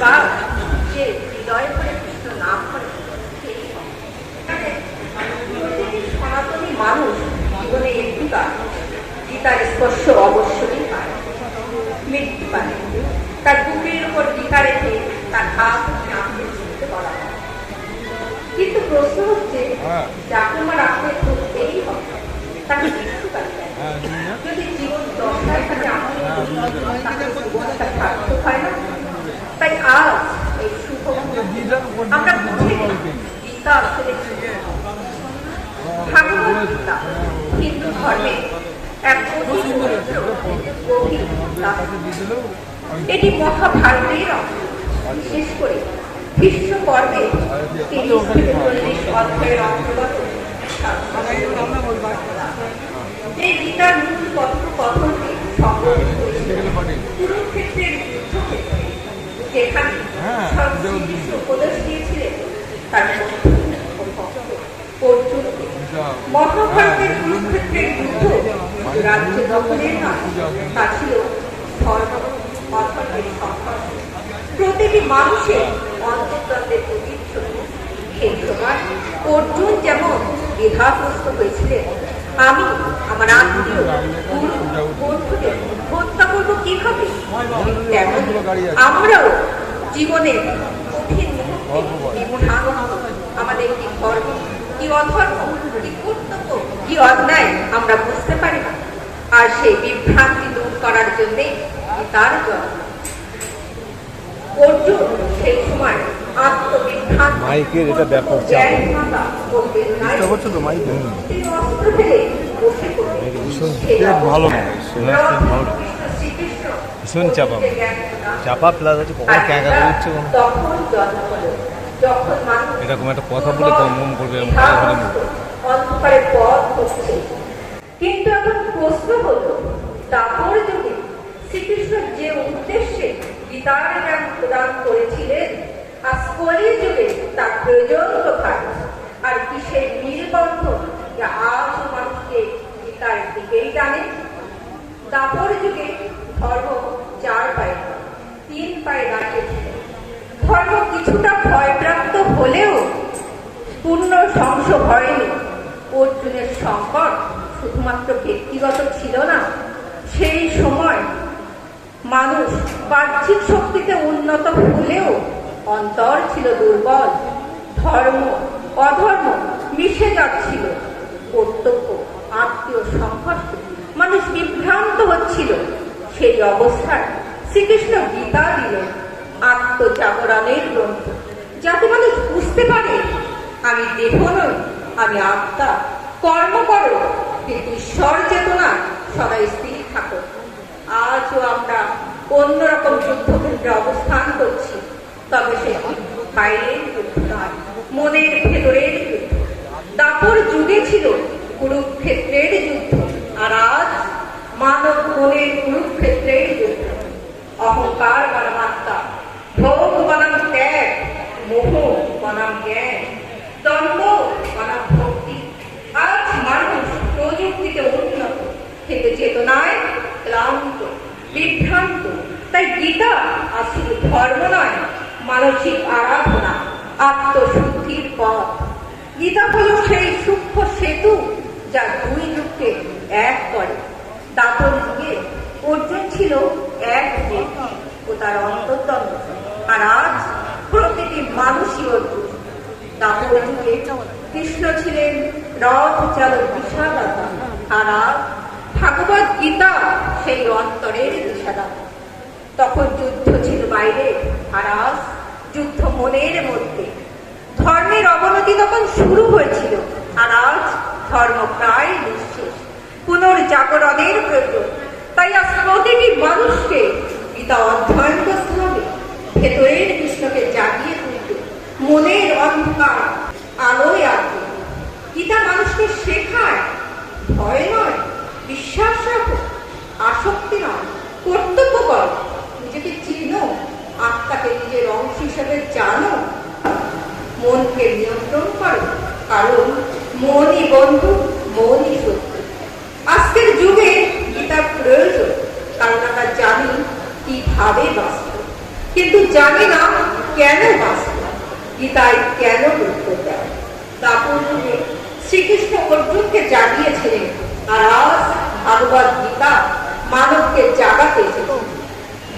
বা যে হৃদয় করে কৃষ্ণ নাম করে সেই সনাতনী মানুষ জীবনে একটুকার গীতার স্পর্শ অবশ্যই পায়। মৃত্যু পায়। তার বুকের উপর গীতা রেখে তার হাত নামতে শুনতে বলা হয়। কিন্তু প্রশ্ন হচ্ছে হ্যাঁ। যাকে আমার রাখতে করতেই হবে। তাকে মৃত্যু পায়। যদি জীবন দশায় তাকে আমাদের তাকে জীবনটা সার্থক হয় না তাই আজ এই শুভ আমরা বুঝে। নিই, গীতা হিন্দু ধর্মে এক গ্রন্থ। এটি মহাভারতের। বিশেষ করে ভীষ্ম পর্বে অধ্যায়ের অন্তর্গত এই গীতার মূল কথোপকথনটি সংগ্রহ হ্যাঁ, সব শ্রীকৃষ্ণ উপদেশ দিয়েছিলেন তার বন্ধু ও ভক্ত অর্জুনকে মহাভারতের কুরুক্ষেত্রের যুদ্ধ রাজ্য দখলের নয় তা ছিল ধর্ম অধর্মের সংঘর্ষ প্রতিটি মানুষের অন্তর্দ্বন্দ্বের প্রতিচ্ছবি সেই সময় অর্জুন যেমন দ্বিধাগ্রস্ত হয়েছিলেন আমি আমার আত্মীয় গুরু বন্ধুদের হত্যা করব কীভাবে? ঠিক আমরাও জীবনের কঠিন আমাদের কি ধর্ম কি অধর্ম কি কর্তব্য কি অন্যায় আমরা বুঝতে পারি না। আর সেই বিভ্রান্তি দূর করার জন্যে তার জন্ম? অর্জুন সেই সময় আত্মবিভ্রান্ত মাইকের এটা ব্যাপক চাপ। পারছ তো মাইকে। ভীষণ ভালো। পেট ভালো। ভীষণ চাপা। চাপা প্লাস হচ্ছে কখন ক্যাঁকা করে উঠছে কোনো এরকম একটা কথা বলে তো মন করবে কিন্তু এখন প্রশ্ন শ্রীকৃষ্ণ যে উদ্দেশ্যে গীতার জ্ঞান প্রদান করেছিলেন, আর কলি যুগে তার প্রয়োজন কোথায় আর কি সেই মিলবন্ধন যা আজ মানুষকে গীতার দিকেই টানে? দাপর যুগে ধর্ম চার পায়ে, তিন পায়ে দাঁড়িয়েছিল ধর্ম কিছুটা ভয়প্রাপ্ত হলেও পূর্ণ ধ্বংস হয়নি। অর্জুনের সংকট শুধুমাত্র ব্যক্তিগত ছিল না, সেই সময় মানুষ বাহ্যিক শক্তিতে উন্নত হলেও অন্তর ছিল দুর্বল, ধর্ম, অধর্ম মিশে যাচ্ছিল কর্তব্য আত্মীয় সংঘর্ষ মানুষ বিভ্রান্ত হচ্ছিল সেই অবস্থায় শ্রীকৃষ্ণ গীতা দিলেন, আত্মজাগরণের গ্রন্থ। যাতে মানুষ বুঝতে পারে, আমি দেহ নই, আমি আত্মা। কর্ম করো, কিন্তু ঈশ্বর চেতনা সবাই স্থির থাকো। আজও আমরা অন্যরকম যুদ্ধক্ষেত্রে অবস্থান করছি, তবে সে বাইরের যুদ্ধ নয়, মনের ভেতরের যুদ্ধ। দাপর যুগে ছিল কুরুক্ষেত্রের যুদ্ধ। মনের কুরুক্ষেত্রের অহংকার বনাম আত্মা। ভোগ বনাম ত্যাগ, মোহ বনাম জ্ঞান দ্বন্দ্ব বনাম ভক্তি। আজ মানুষ প্রযুক্তিতে উন্নত, কিন্তু চেতনায় ক্লান্ত, বিভ্রান্ত। তাই গীতা আসলে ধর্ম নয়, মানসিক আরাধনা, আত্মশুদ্ধির পথ। গীতা হল সেই সূক্ষ্ম সেতু যা দুই যুগকে এক করে। দাপর যুগে অর্জুন ছিল এক ও তার অন্তর্দ্বন্দ্ব আর আজ প্রতিটি মানুষই অর্জুন। দাপর যুগে কৃষ্ণ ছিলেন রথ চালক দিশাদাতা আর আজ ভাগবত গীতা সেই অন্তরের দিশাদাতা তখন যুদ্ধ ছিল বাইরে, আর আজ যুদ্ধ মনের মধ্যে। ধর্মের অবনতি তখন শুরু হয়েছিল, আর আজ ধর্ম প্রায় পুনর্জাগরণের প্রয়োজন। তাই আজ প্রতিটি মানুষকে গীতা অধ্যয়ন করতে হবে। ভেতরের কৃষ্ণকে জাগিয়ে তুলতে, মনের অন্ধকার আলোয় আনতে গীতা মানুষকে শেখায়, ভয় নয়, বিশ্বাস রাখো, আসক্তি নয়, কর্তব্য করো। নিজেকে চিনো, আত্মাকে নিজের অংশ হিসেবে জানো। মনকে নিয়ন্ত্রণ করো, কারণ মনই বন্ধু মনই সত্য আজকের যুগে গীতার প্রয়োজন কারণ আমরা জানি কীভাবে বাঁচব কিন্তু জানি না কেন বাঁচত গীতায় কেন উত্তর দেয়? তারপর যুগে শ্রীকৃষ্ণ অর্জুনকে জাগিয়েছিলেন আর আজ ভাগবত গীতা মানবকে জাগাতে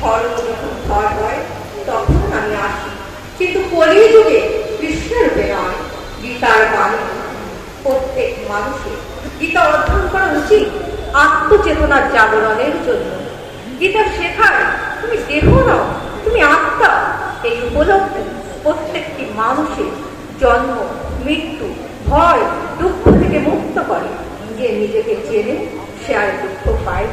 ধর্ম যখন ভয় হয়, তখন আমি আসি। কিন্তু কলি যুগে কৃষ্ণের নয়, গীতার বাণী প্রত্যেক মানুষের গীতা অর্জন করা উচিত আত্মচেতনার জাগরণের জন্য। গীতা শেখায়, তুমি দেহ নাও, তুমি আত্মা। এই উপলব্ধি প্রত্যেকটি মানুষের জন্ম, মৃত্যু, ভয়, দুঃখ থেকে মুক্ত করে। যে নিজেকে চেনে সে আর দুঃখ পায়।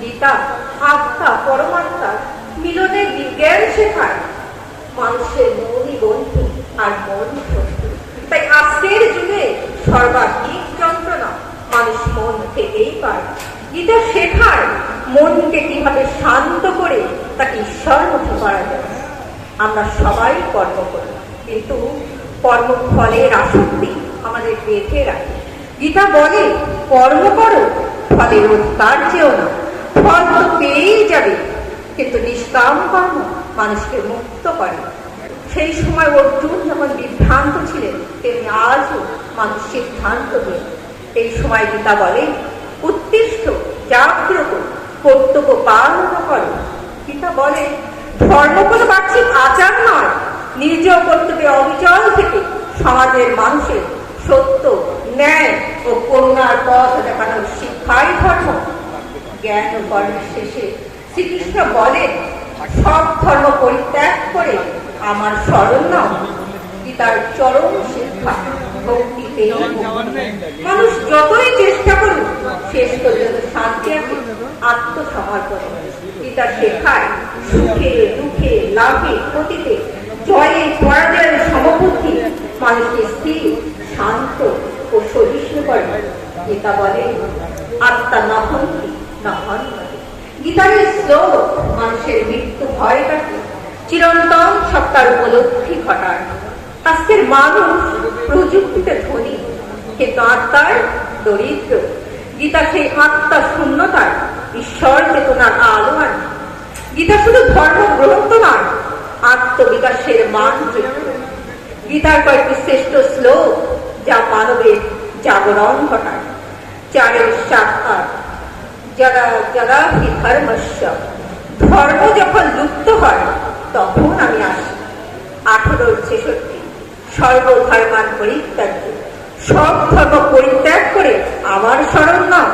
গীতা আত্মা, পরমাত্মা মিলনের বিজ্ঞান শেখায়। মানুষের মনই বন্ধু আর মন তাই আজকের যুগে সর্বাধিক যন্ত্রণা মানুষ মন থেকেই পায়। গীতা শেখায় মনকে কীভাবে শান্ত করে তাকে ঈশ্বরমুখী করা যায়। আমরা সবাই কর্ম করি কিন্তু কর্মফলের আসক্তি আমাদের বেঁধে রাখে। গীতা বলে, কর্ম করো ফলের অধিকার চেয়েও না। ফল তো পেয়েই যাবে, কিন্তু নিষ্কাম কর্ম মানুষকে মুক্ত করে। সেই সময় অর্জুন যখন বিভ্রান্ত ছিলেন তেমনি আজও মানুষ সিদ্ধান্ত নেই এই সময় গীতা বলে উত্তিষ্ঠ জাগ্রত কর্তব্য পালন করো গীতা বলে ধর্ম কোনো বার্ষিক আচার নয় নিজ কর্তব্যে অবিচল থেকে সমাজের মানুষের সত্য, ন্যায় ও করুণার পথ দেখানোর শিক্ষাই ধর্ম। জ্ঞান ও কর্মের শেষে শ্রীকৃষ্ণ বলেন, সব ধর্ম পরিত্যাগ করে আমার স্মরণ নাও। গীতার চরম শিক্ষা ভক্তিতেই মুক্তি। মানুষ যতই চেষ্টা করুক, শেষ পর্যন্ত শান্তি আছে, আত্মসমর্পণ। গীতা শেখায়, সুখে, দুঃখে, লাভে, ক্ষতিতে জয়ে পরাজয়ের সমবুদ্ধি। মানুষকে স্থির, শান্ত ও সহিষ্ণু করে। গীতা বলে আত্মা না হন্তি না হন্তি গীতার শ্লোক, মানুষের মৃত্যু ভয় কাটে চিরন্তন সত্তার উপলব্ধি ঘটায় আজকের মানুষ প্রযুক্তিতে ধনী, কিন্তু আত্মার দরিদ্র। গীতা সেই আত্মা শূন্যতার ঈশ্বর চেতনার আলো আনে গীতা শুধু ধর্ম গ্রন্থ নয় আত্মবিকাশের মানচিত্র গীতার কয়েকটি শ্রেষ্ঠ শ্লোক যা মানবের জাগরণ ঘটায়। চারের সাক্ষাৎ যারা যারা হি ধর্মস্য। ধর্ম যখন লুপ্ত হয়, তখন আমি আসি। আঠারো ছেষট্টি, সর্বধর্মান পরিত্যাগ সব ধর্ম পরিত্যাগ করে আমার স্মরণ নাও।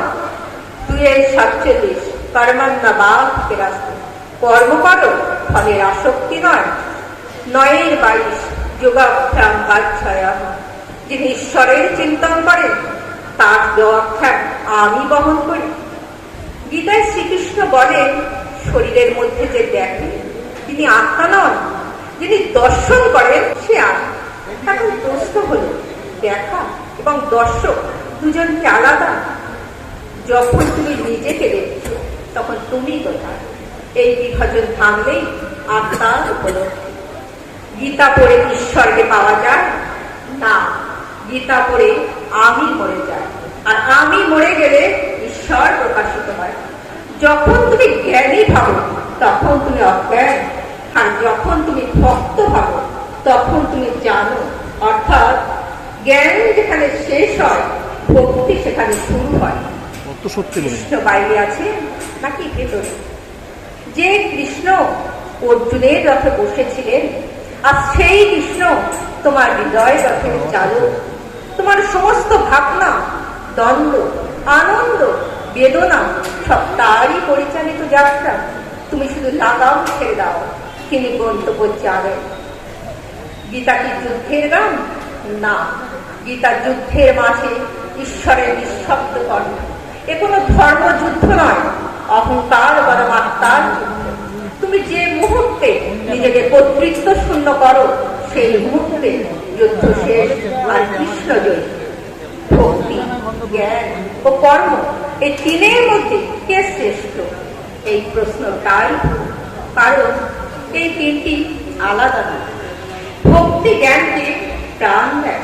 দুয়ের সাতচল্লিশ কর্মান্না বা রাস্তা কর্ম করো ফলের আসক্তি নয়। নয়ের বাইশ যোগাভ্যাম বাচ্ছায়া যিনি ঈশ্বরের চিন্তন করেন, তার যোগাভ্যাম আমি বহন করি। গীতায় শ্রীকৃষ্ণ বলেন, শরীরের মধ্যে যে দেখেন তিনি আত্মা নন। যিনি দর্শন করেন, সে আত্মা। এখন প্রশ্ন হল, দেখা এবং দর্শক দুজনকে আলাদা। যখন তুমি নিজেকে দেখছ, তখন তুমি কোথায়? এই বিভাজন ভাঙলেই আত্মার উপলব্ধি। গীতা পড়ে ঈশ্বরকে পাওয়া যায়? না। গীতা পড়ে আমি মরে যাই। আর আমি মরে গেলে ঈশ্বর প্রকাশিত হয়। যখন তুমি জ্ঞানী ভাবো তখন তুমি অজ্ঞান। আর যখন তুমি ভক্ত ভাবো তখন তুমি জানো। অর্থাৎ জ্ঞান যেখানে শেষ হয় ভক্তি সেখানে শুরু হয়। কত সত্যি বাইরে আছে নাকি ভেতরে? যে কৃষ্ণ অর্জুনের রথে বসেছিলেন, আর সেই কৃষ্ণ তোমার হৃদয় রথের চালু তোমার সমস্ত ভাবনা, দ্বন্দ্ব, আনন্দ, বেদনা, সব তারই পরিচালিত যাত্রা তুমি শুধু লাগাম ছেড়ে দাও, তিনি গন্তব্য যাবেন গীতা কি যুদ্ধের গান? না, গীতা যুদ্ধের মাঝে ঈশ্বরের নিঃশব্দ কর্ম এ কোনো ধর্ম যুদ্ধ নয়। অহংকার বরং আত্মার তুমি যে মুহূর্তে নিজেকে কর্তৃত্ব শূন্য করো, সেই মুহূর্তে যুদ্ধ শেষ আর কৃষ্ণ জয়ী। ভক্তি, জ্ঞান ও কর্ম এই তিনের মধ্যে কে শ্রেষ্ঠ? এই প্রশ্নটাই ভুল। কারণ এই তিনটি আলাদা না ভক্তি জ্ঞানকে প্রাণ দেয়,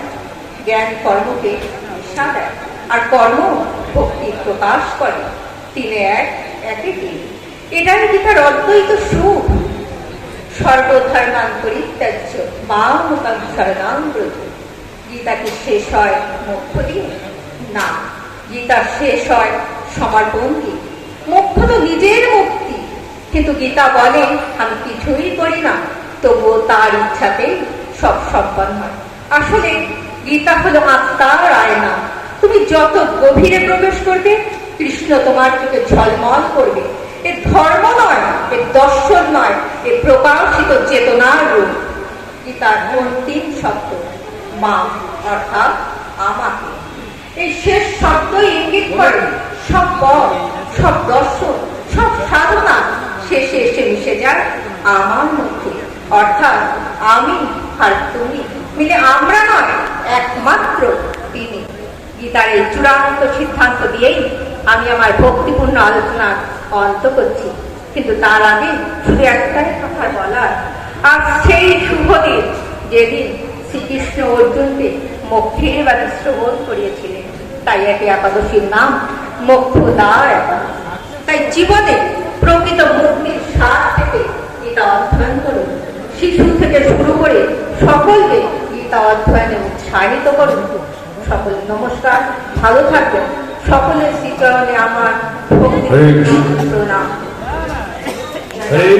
জ্ঞান কর্মকে দিশা দেয়, আর কর্ম ভক্তি প্রকাশ করে। তিনে এক একে তিন এটাই গীতার অদ্বৈত সুখ। সর্বধর্মান পরিত্যাজ্য মাম শরণাম ব্রজ গীতা কি শেষ হয় মুখ্য দিয়ে। না, গীতা শেষ হয় সমর্পণ দিয়ে মুখ্য তো নিজের মুক্তি। কিন্তু গীতা বলে, আমি কিছুই করি না, তবুও তার ইচ্ছাতেই সব সম্পন্ন হয়। আসলে গীতা হলো আত্মার আয়না। তুমি যত গভীরে প্রবেশ করবে কৃষ্ণ তোমার চোখে ঝলমল করবে। এ ধর্ম নয়, এ দর্শন নয়, এ প্রকাশিত চেতনার রূপ। গীতার অন্তিম শব্দ? মা, অর্থাৎ আমাকে। এই শেষ শব্দ ইঙ্গিত করে সব পথ, সব দর্শন, সব সাধনা শেষে এসে মিশে যায় আমার মধ্যে। অর্থাৎ আমি আর তুমি মিলে আমরা নয়, একমাত্র তিনি। গীতার এই চূড়ান্ত সিদ্ধান্ত দিয়েই আমি আমার ভক্তিপূর্ণ আলোচনার অন্ত করছি। কিন্তু তার আগে শুধু একটাই কথা বলার। আর সেই শুভ দিন যেদিন শ্রীকৃষ্ণ অর্জুনকে মক্ষের বা শ্রবণ করিয়েছিলেন। তাই একে একাদশীর নাম মোক্ষদা একাদশী। তাই জীবনে প্রকৃত মুক্তির স্বাদ থেকে গীতা অধ্যয়ন করুন। শিশু থেকে শুরু করে সকলকে গীতা অধ্যয়নে উৎসাহিত করুন। সকল নমস্কার, ভালো থাকবেন। সকলের শ্রীচরণে আমার ভক্তি হরে কৃষ্ণ। প্রণাম হরে